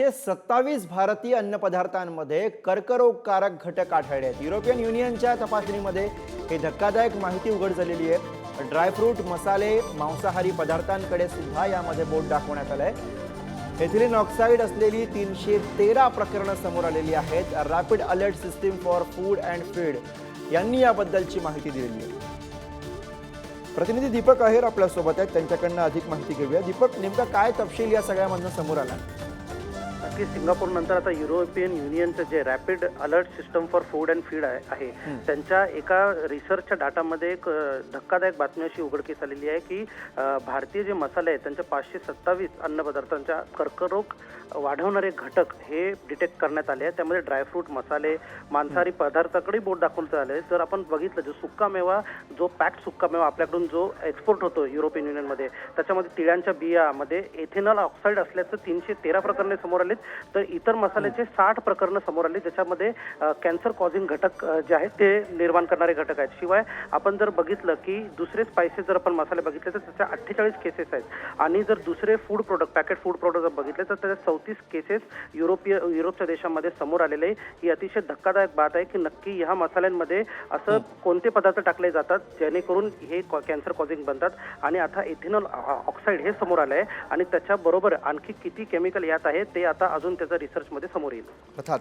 पाचशे सत्तावीस भारतीय अन्नपदार्थांमध्ये कर्करोगकारक घटक आढळले आहेत युरोपियन युनियनच्या तपासणीमध्ये हे धक्कादायक माहिती उघड झालेली आहे. ड्रायफ्रूट मसाले मांसाहारी पदार्थांकडे सुद्धा यामध्ये बोट दाखवण्यात आलंय. एथिलीन ऑक्साईड असलेली तीनशे तेरा प्रकरणं समोर आलेली आहेत. Rapid alert system for food and feed यांनी याबद्दलची माहिती दिलेली आहे. प्रतिनिधी दीपक आहेर आपल्यासोबत आहेत. त्यांच्याकडनं अधिक माहिती घेऊया. दीपक नेमका काय तपशील या सगळ्यामधनं समोर आला नक्की सिंगापूर नंतर आता युरोपियन युनियनचं जे rapid alert system for food and feed आहे त्यांच्या एका रिसर्चच्या डाटामध्ये एक धक्कादायक बातमी अशी उघडकीस आलेली आहे की भारतीय जे मसाले आहेत त्यांच्या पाचशे सत्तावीस अन्नपदार्थांच्या कर्करोग वाढवणारे घटक हे डिटेक्ट करण्यात आले आहेत. त्यामध्ये ड्रायफ्रूट मसाले मांसाहारी पदार्थाकडे बोट दाखवण्यात आले जर आपण बघितलं जो सुक्का मेवा जो पॅक्ड सुक्का मेवा आपल्याकडून जो एक्सपोर्ट होतो युरोपियन युनियनमध्ये त्याच्यामध्ये तिळांच्या बियामध्ये एथेनॉल ऑक्साईड असल्याचं तीनशे तेरा प्रकरणे समोर आलेत. तर इतर मसाल्याचे साठ प्रकरणं समोर आले ज्याच्यामध्ये कॅन्सर कॉझिंग घटक जे आहेत ते निर्माण करणारे घटक आहेत. शिवाय आपण जर बघितलं की दुसरे स्पायसेस जर आपण मसाले बघितले तर त्याच्या अठ्ठेचाळीस केसेस आहेत. आणि जर दुसरे food product packet food product जर बघितले तर त्याच्या चौतीस केसेस युरोपीय युरोपच्या देशामध्ये समोर आलेले आहे. ही अतिशय धक्कादायक बात आहे की नक्की ह्या मसाल्यांमध्ये असं कोणते पदार्थ टाकले जातात जेणेकरून हे कॅन्सर कॉझिंग बनतात. आणि आता इथेनॉल ऑक्साईड हे समोर आलं आहे आणि त्याच्याबरोबर आणखी किती केमिकल यात आहे ते आता अजून त्याच्या रिसर्चमध्ये समोर येईल. अर्थात